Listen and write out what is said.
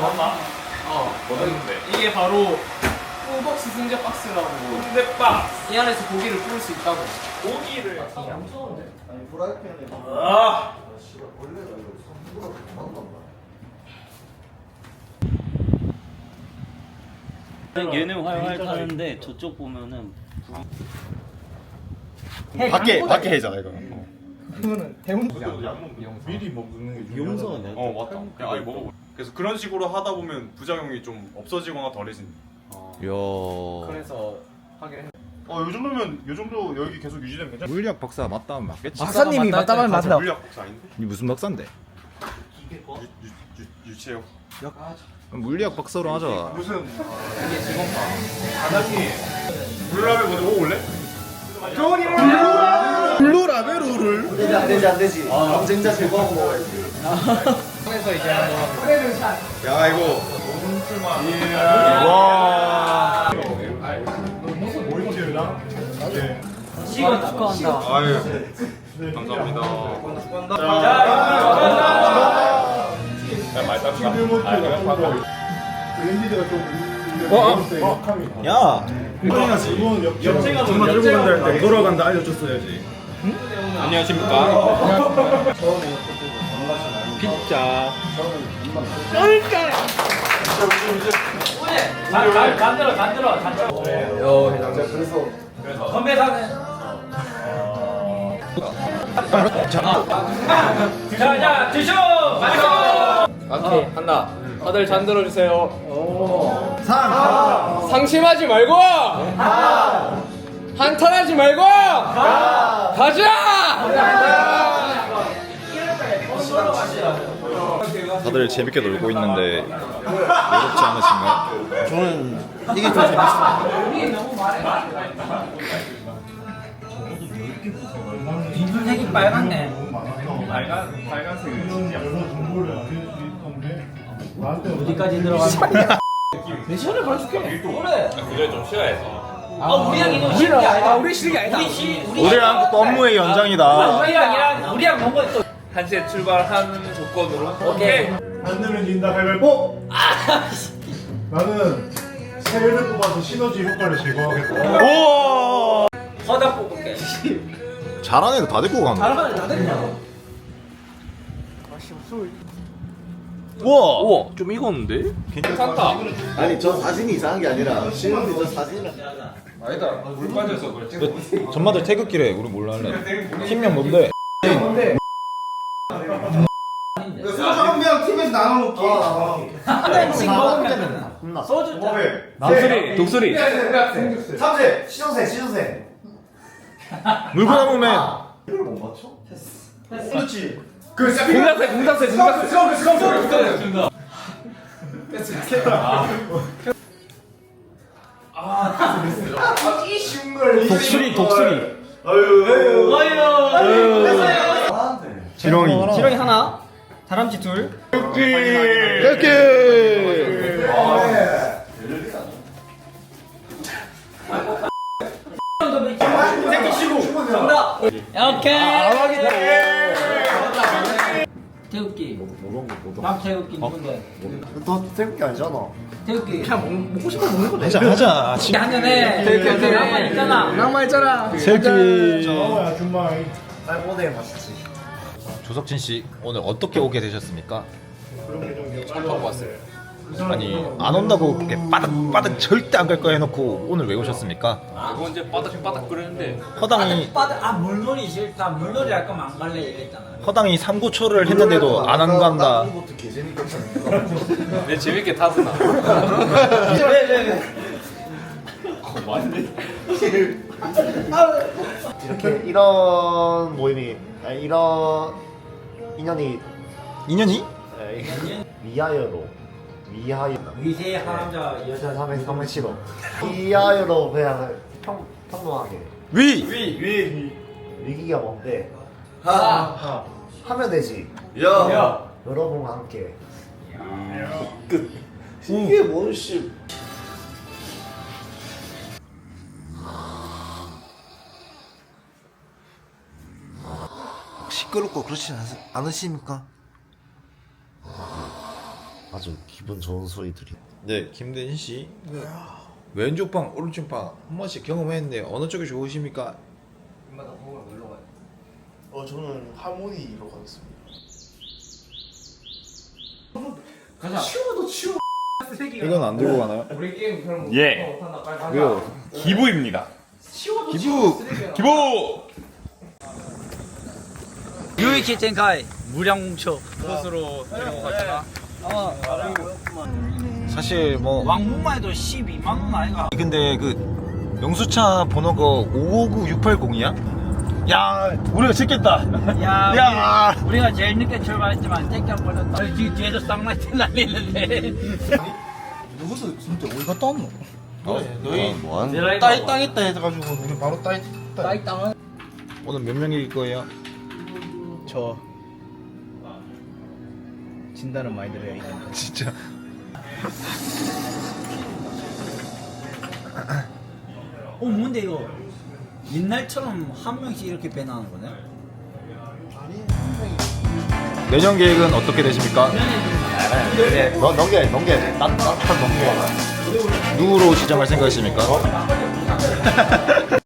맞나? 어, 뭐였는데? 이게 바로 꾸벅스 승제 박스라고. 승제 박스. 이 안에서 고기를 구울 수 있다고. 고기를. 아니 프라이팬에 아. 씨발 원래가 이거 손으로 도망간다. 얘는 활활 타는데 저쪽 보면은 밖에 밖에 해잖아 이거. 미리 먹는 게 용서네. 어 맞다. 야, 아니 먹어보. 그래서 그런 식으로 하다 보면 부작용이 좀 없어지거나 덜해진다. 야. 그래서 하긴 했. 어, 요 정도면 요 정도 여기 계속 유지되면 괜찮아. 물리학 박사 맞다면 맞겠지. 박사님이 맞다면 맞다. 물리학 복사 아닌데? 이 무슨 박사인데? 유, 유, 유, 유체요. 그럼 물리학 박사로 하자. 무슨 사장님 물라면 먼저 먹어볼래? 안 되지 안 되지 안 되지. 경쟁자 제거하고 먹어야지. 그래서 이제 한번 야 이거 와. 시간 축하한다. 아유 감사합니다. 야. 정말 들고 간다 할때 돌아간다 알려줬어야지. 안녕하십니까. 피자. 잔 잔들어 잔들어 잔들어. 요 회장님 그래서 건배사는. 자자 드쇼 마시고. 오케이 한다. 다들 잔 들어주세요. 상 상심하지 말고. 한탄하지 말고. 가자. 다들 재밌게 놀고 있는데 외롭지 않으신가요? 저는 이게 더 재밌어. 색이 빨갛네. 빨간 빨간색. 어디까지 들어가는? 내 시간을 벌어줄게. 그래. 그래 좀 싫어해서. 아 우리랑 이거 실력 아니다. 우리 실력이 아니다. 우리 시 우리 우리랑 또 업무의 연장이다. 우리랑이랑 우리랑 뭔가 또 1시에 출발하는 조건으로. 오케이. 안 되면 진다 가위바위보 나는 세 개를 뽑아서 시너지 효과를 제거하겠다 우와. 허다 뽑을게. 잘하는 다 데리고 간다. 잘하면 다 된다. 우와. 우와. 좀 익었는데? 괜찮다. 아니 저 사진이 이상한 게 아니라 신은이 저 사진을 아니다 물 빠져서 그렇지. 전마들 태극기래. 우리 몰랄래. 팀명 뭔데? 한명 팀에 서 나눠 먹기. 하나씩 먹으면. 소주 짠. 독수리 독수리. 삼세 시정세 시정세. 물고 남으면 이걸 못 맞춰? 그렇지. 공작새 공작새 공작새. 이 쉬운 걸. 독수리 독수리. 나한테. 지렁이. 지렁이 하나. 다람쥐 둘. 정답. 오케이. 태극기. 남 태극기 누군데? 너 태극기 아니잖아. 태극기. 그냥 먹고 싶어 먹는 거. 하자 하자. 지- 한년에 태극기 낭만 있잖아. 낭만 있잖아. 태극기. 나와야 준마이 딸보내 맛있지. 조석진 씨 오늘 어떻게 오게 되셨습니까? 차 타고 왔어요. 아니 안 온다고 이렇게 빠득빠득 절대 안 갈거 해놓고 오늘 왜 오셨습니까? 이거 이제 바닥바닥 끓였는데 허당이 빠들 아 물놀이 싫다. 물놀이 할 거면 안 갈래 이랬잖아. 허당이 삼고초를 했는데도 안 한 간다. 내 재밌게 타서나. 이렇게 이런 모임이 아니, 이런 인연이 인연이? 에, 위하여로 위하여 위세 하남자 여자 3회 3회 치로 위하여로 그냥 평 평범하게 위. 위기가 뭔데 하. 하면 되지 야. 여러분과 함께 끝 이게 뭔 씨 시끄럽고 그렇지 않, 않으십니까? 아주 기분 좋은 소리들이. 네, 김대진 씨. 왼쪽 방, 오른쪽 방 한 번씩 경험했는데 어느 쪽이 좋으십니까? 어 저는 하모니로 가겠습니다. 이건 안 들고 가나요? 우리 게임 그럼 예. 못한다 빨리 가자. 왜요? 기부입니다. 기부 기부. 유이키 텐카이 무량뭉쳐 그것으로 데리고 가자. 사실 뭐 왕복만 해도 12만 원 아이가 근데 그 영수차 번호가 559680이야? 야, 우리가 찍겠다. 야, 야. 우리, 가 제일 늦게 출발했지만 땡겨버렸다 아니, 뒤, 뒤에서 쌍라이트 날리는데 누구도 진짜 어디 갔다 왔노? 너희 뭐한? 따이 땅 있다 해가지고 우리 바로 따이 따이 땅은 오늘 몇 명일 거예요? 저 진단은 많이 드려요. 진짜 어 뭔데 이거 옛날처럼 한 명씩 이렇게 배나는 거네 내년 계획은 어떻게 되십니까? 너 넘겨야 돼, 넘겨야 돼. 넘겨야 돼. 누구로 지정할 생각이십니까?